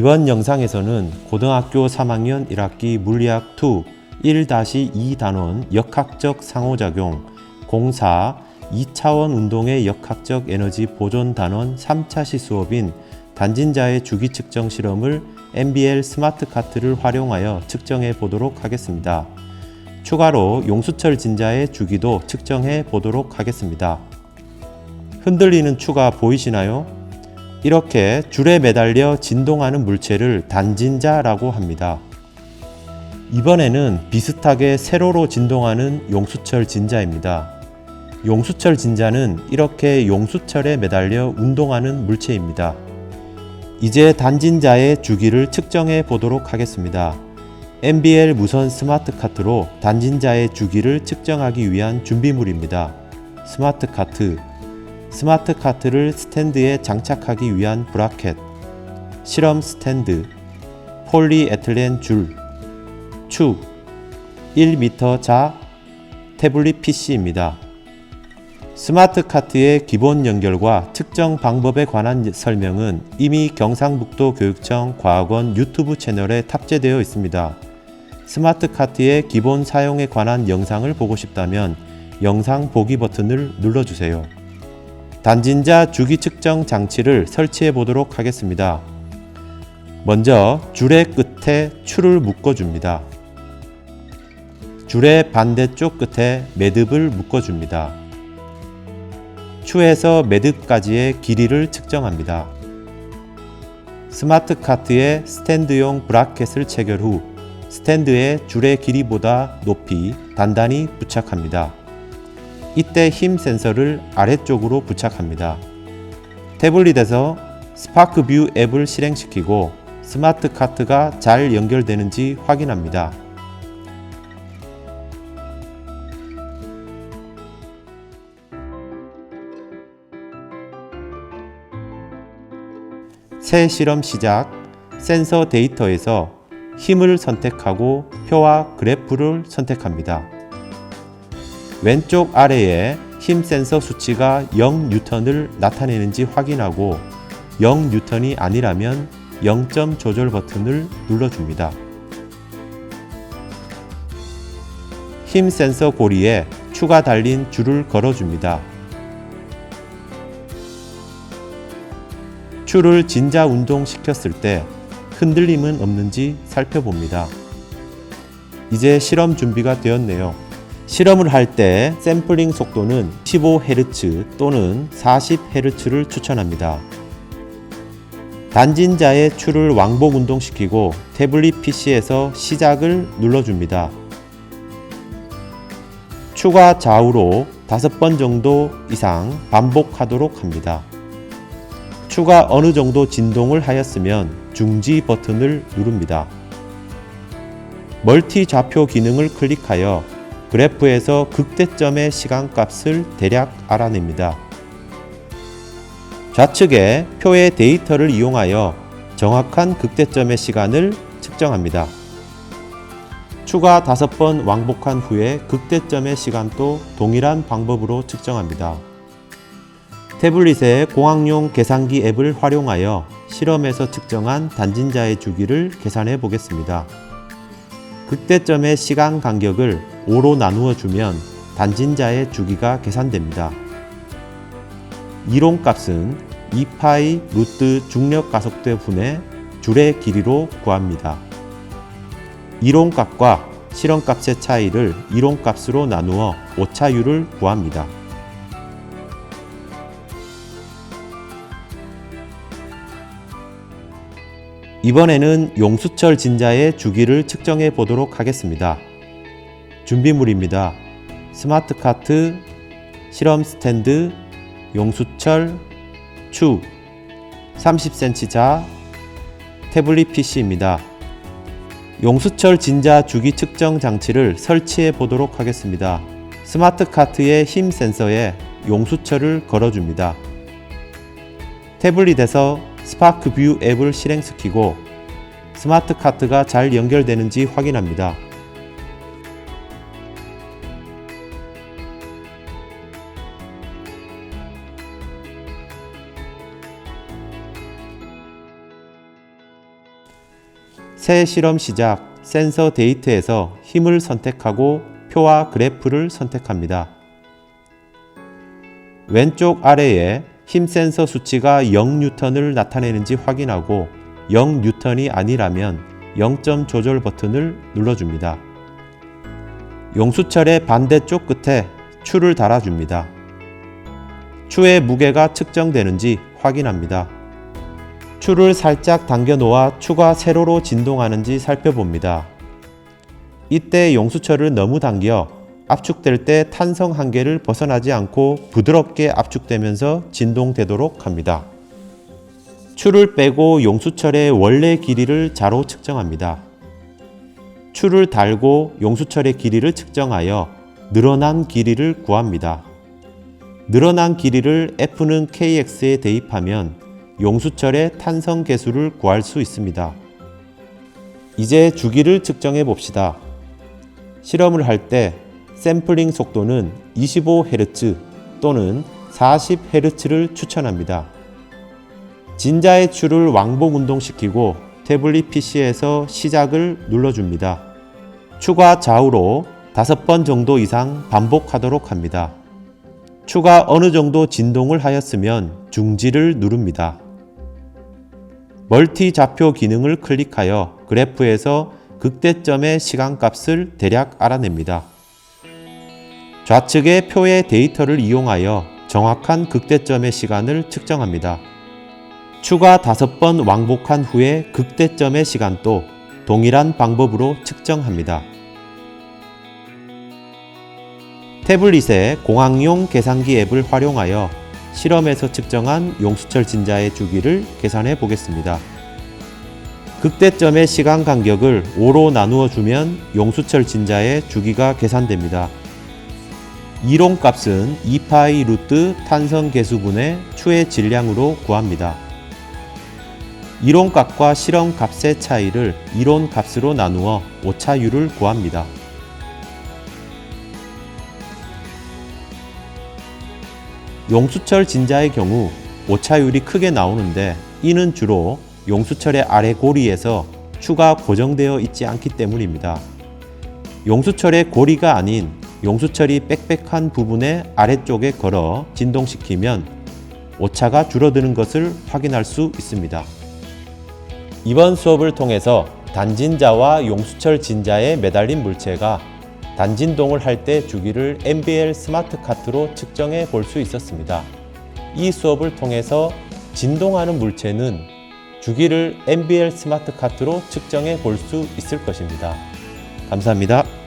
이번 영상에서는 고등학교 3학년 1학기 물리학 2 1-2 단원 역학적 상호작용 공사 2차원 운동의 역학적 에너지 보존 단원 3차 시 수업인 단진자의 주기 측정 실험을 MBL 스마트 카트를 활용하여 측정해 보도록 하겠습니다. 추가로 용수철 진자의 주기도 측정해 보도록 하겠습니다. 흔들리는 추가 보이시나요? 이렇게 줄에 매달려 진동하는 물체를 단진자라고 합니다. 이번에는 비슷하게 세로로 진동하는 용수철 진자입니다. 용수철 진자는 이렇게 용수철에 매달려 운동하는 물체입니다. 이제 단진자의 주기를 측정해 보도록 하겠습니다. MBL 무선 스마트 카트로 단진자의 주기를 측정하기 위한 준비물입니다. 스마트 카트, 스마트 카트를 스탠드에 장착하기 위한 브라켓, 실험 스탠드, 폴리에틸렌 줄, 축, 1m 자 태블릿 PC입니다. 스마트 카트의 기본 연결과 측정 방법에 관한 설명은 이미 경상북도 교육청 과학원 유튜브 채널에 탑재되어 있습니다. 스마트 카트의 기본 사용에 관한 영상을 보고 싶다면 영상 보기 버튼을 눌러주세요. 단진자 주기 측정 장치를 설치해 보도록 하겠습니다. 먼저 줄의 끝에 추를 묶어줍니다. 줄의 반대쪽 끝에 매듭을 묶어줍니다. 추에서 매듭까지의 길이를 측정합니다. 스마트 카트에 스탠드용 브라켓을 체결 후 스탠드에 줄의 길이보다 높이 단단히 부착합니다. 이때 힘 센서를 아래쪽으로 부착합니다. 태블릿에서 스파크 뷰 앱을 실행시키고 스마트 카트가 잘 연결되는지 확인합니다. 새 실험 시작 센서 데이터에서 힘을 선택하고 표와 그래프를 선택합니다. 왼쪽 아래에 힘 센서 수치가 0N을 나타내는지 확인하고 0N이 아니라면 0점 조절 버튼을 눌러줍니다. 힘 센서 고리에 추가 달린 줄을 걸어줍니다. 추를 진자 운동시켰을 때 흔들림은 없는지 살펴봅니다. 이제 실험 준비가 되었네요. 실험을 할 때 샘플링 속도는 15Hz 또는 40Hz를 추천합니다. 단진자의 추를 왕복 운동시키고 태블릿 PC에서 시작을 눌러줍니다. 추가 좌우로 5번 정도 이상 반복하도록 합니다. 추가 어느 정도 진동을 하였으면 중지 버튼을 누릅니다. 멀티 좌표 기능을 클릭하여 그래프에서 극대점의 시간값을 대략 알아냅니다. 좌측에 표의 데이터를 이용하여 정확한 극대점의 시간을 측정합니다. 추가 5번 왕복한 후에 극대점의 시간도 동일한 방법으로 측정합니다. 태블릿의 공학용 계산기 앱을 활용하여 실험에서 측정한 단진자의 주기를 계산해 보겠습니다. 극대점의 시간 간격을 5로 나누어 주면 단진자의 주기가 계산됩니다. 이론 값은 2파이 루트 중력 가속도 분의 줄의 길이로 구합니다. 이론 값과 실험 값의 차이를 이론 값으로 나누어 오차율을 구합니다. 이번에는 용수철 진자의 주기를 측정해 보도록 하겠습니다. 준비물입니다. 스마트 카트, 실험 스탠드, 용수철, 추, 30cm 자, 태블릿 PC입니다. 용수철 진자 주기 측정 장치를 설치해 보도록 하겠습니다. 스마트 카트의 힘 센서에 용수철을 걸어줍니다. 태블릿에서 스파크 뷰 앱을 실행시키고 스마트 카트가 잘 연결되는지 확인합니다. 새 실험 시작 센서 데이트에서 힘을 선택하고 표와 그래프를 선택합니다. 왼쪽 아래에 힘 센서 수치가 0뉴턴을 나타내는지 확인하고 0뉴턴이 아니라면 0점 조절 버튼을 눌러줍니다. 용수철의 반대쪽 끝에 추를 달아줍니다. 추의 무게가 측정되는지 확인합니다. 추를 살짝 당겨 놓아 추가 세로로 진동하는지 살펴봅니다. 이때 용수철을 너무 당겨 압축될 때 탄성 한계를 벗어나지 않고 부드럽게 압축되면서 진동되도록 합니다. 추를 빼고 용수철의 원래 길이를 자로 측정합니다. 추를 달고 용수철의 길이를 측정하여 늘어난 길이를 구합니다. 늘어난 길이를 F는 KX에 대입하면 용수철의 탄성 계수를 구할 수 있습니다. 이제 주기를 측정해 봅시다. 실험을 할 때 샘플링 속도는 25Hz 또는 40Hz를 추천합니다. 진자의 추를 왕복 운동시키고 태블릿 PC에서 시작을 눌러줍니다. 추가 좌우로 5번 정도 이상 반복하도록 합니다. 추가 어느 정도 진동을 하였으면 중지를 누릅니다. 멀티 좌표 기능을 클릭하여 그래프에서 극대점의 시간값을 대략 알아냅니다. 좌측의 표의 데이터를 이용하여 정확한 극대점의 시간을 측정합니다. 추가 5번 왕복한 후에 극대점의 시간도 동일한 방법으로 측정합니다. 태블릿의 공학용 계산기 앱을 활용하여 실험에서 측정한 용수철 진자의 주기를 계산해 보겠습니다. 극대점의 시간 간격을 5로 나누어 주면 용수철 진자의 주기가 계산됩니다. 이론 값은 2파이 루트 탄성 계수분의 추의 질량으로 구합니다. 이론 값과 실험 값의 차이를 이론 값으로 나누어 오차율을 구합니다. 용수철 진자의 경우 오차율이 크게 나오는데 이는 주로 용수철의 아래 고리에서 추가 고정되어 있지 않기 때문입니다. 용수철의 고리가 아닌 용수철이 빽빽한 부분의 아래쪽에 걸어 진동시키면 오차가 줄어드는 것을 확인할 수 있습니다. 이번 수업을 통해서 단진자와 용수철 진자에 매달린 물체가 단진동을 할 때 주기를 MBL 스마트 카트로 측정해 볼 수 있었습니다. 이 수업을 통해서 진동하는 물체는 주기를 MBL 스마트 카트로 측정해 볼 수 있을 것입니다. 감사합니다.